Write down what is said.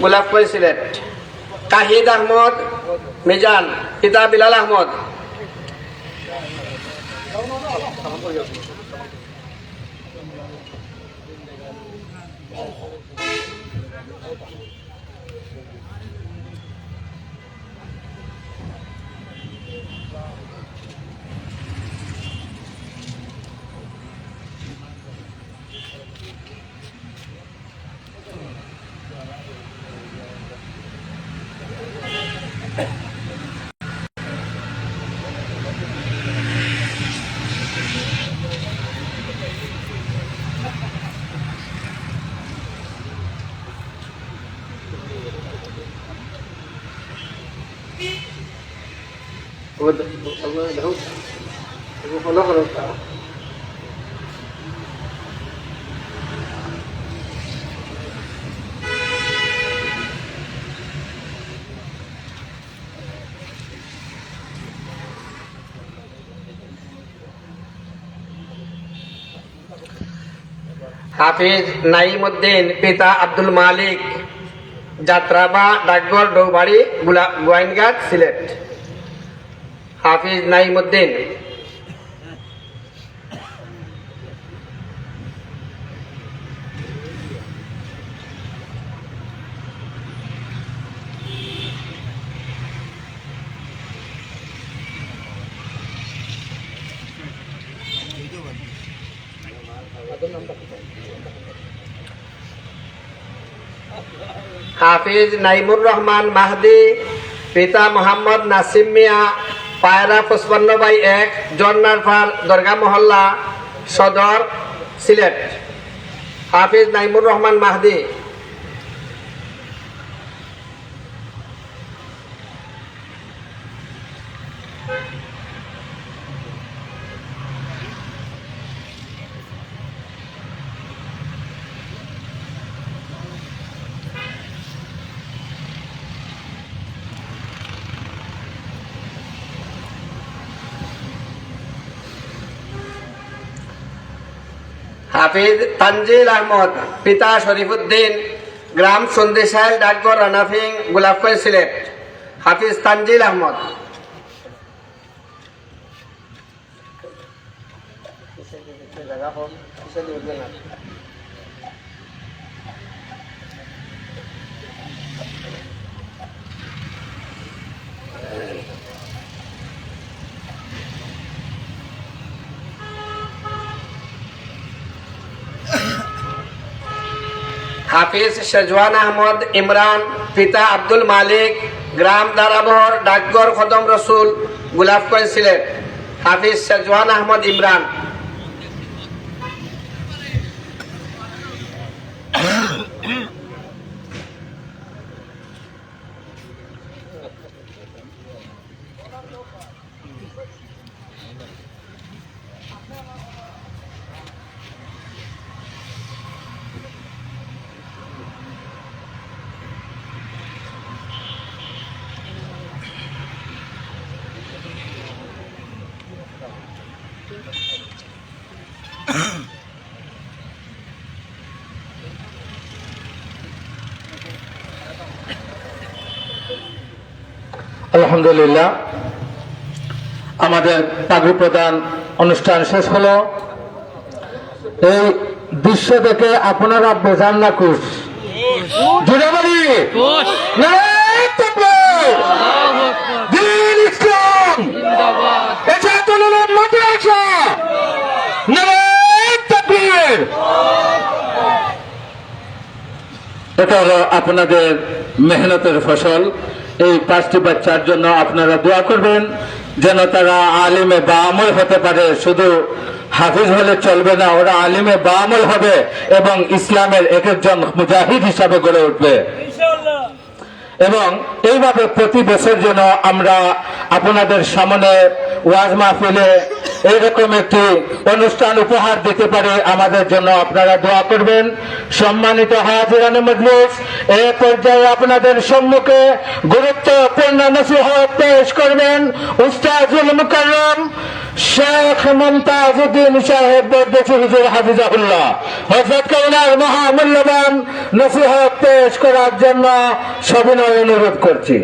গোলাপপুর সিলেট কাহিদ আহমদ মিজান পিতা বিলাল আহমদ। হাফিজ নাইমুদ্দিন পিতা আব্দুল মালিক যাত্রাবা ডাকঘর ডৌবাড়ি গোয়াইনঘাট সিলেট। হাফিজ নাইমুদ্দিন হাফিজ নাইমুর রহমান মাহদি পিতা মোহাম্মদ নাসিম মিয়া। পায়রা পঁচপান্ন বাই এক জন্নার জন্নারফাল দরগা মহল্লা সদর সিলেট। হাফিজ নাইমুর রহমান মাহদি। হাফিজ তানজিল আহমদ পিতা শরীফুদ্দিন গ্রাম সন্দেশাইল ডাকঘর রানাফিং গোলাপকই সিলেট। হাফিজ তানজিল আহমদ। হাফিজ শেজওয়ান আহমদ, ইমরান, পিতা আব্দুল মালিক, গ্রাম দারাবহর, ডাকঘর খদম রসুল গোলাপকই সিলেট হাফিজ শেজওয়ান আহমদ, ইমরান। আলহামদুলিল্লাহ। আমাদের পাগড়ি প্রদান অনুষ্ঠান শেষ হলো। এই দৃশ্য দেখে আপনারা বোঝান না খুশ মাঠে আসা এটা হলো আপনাদের মেহনতের ফসল। এই পাঁচটি বাচ্চার জন্য আপনারা দোয়া করবেন, যেন তারা আলিমে বা আমল হতে পারে। শুধু হাফিজ হলে চলবে না, ওরা আলিমে বা আমল হবে এবং ইসলামের এক একজন মুজাহিদ হিসাবে গড়ে উঠবে। এবং এইভাবে প্রতি বছর যেন আমরা আপনাদের সামনে ওয়াজ মাহফিলে এরকম একটি অনুষ্ঠান উপহার দিতে পারে আমাদের জন্য আপনারা দোয়া করবেন। সম্মানিত হাজিরান মজলিস, এ পর্যায়ে আপনাদের সম্মুখে গুরুত্বপূর্ণ নসিহত পেশ করবেন উস্তাজুল মুকাররম শেখ মমতাজউদ্দিন সাহেব বরদেশি হুজুর হাফিজাহুল্লাহ। হজরত কৌলার মহামূল্যবান নসিহত পেশ করার জন্য সবিনয় অনুরোধ করছি।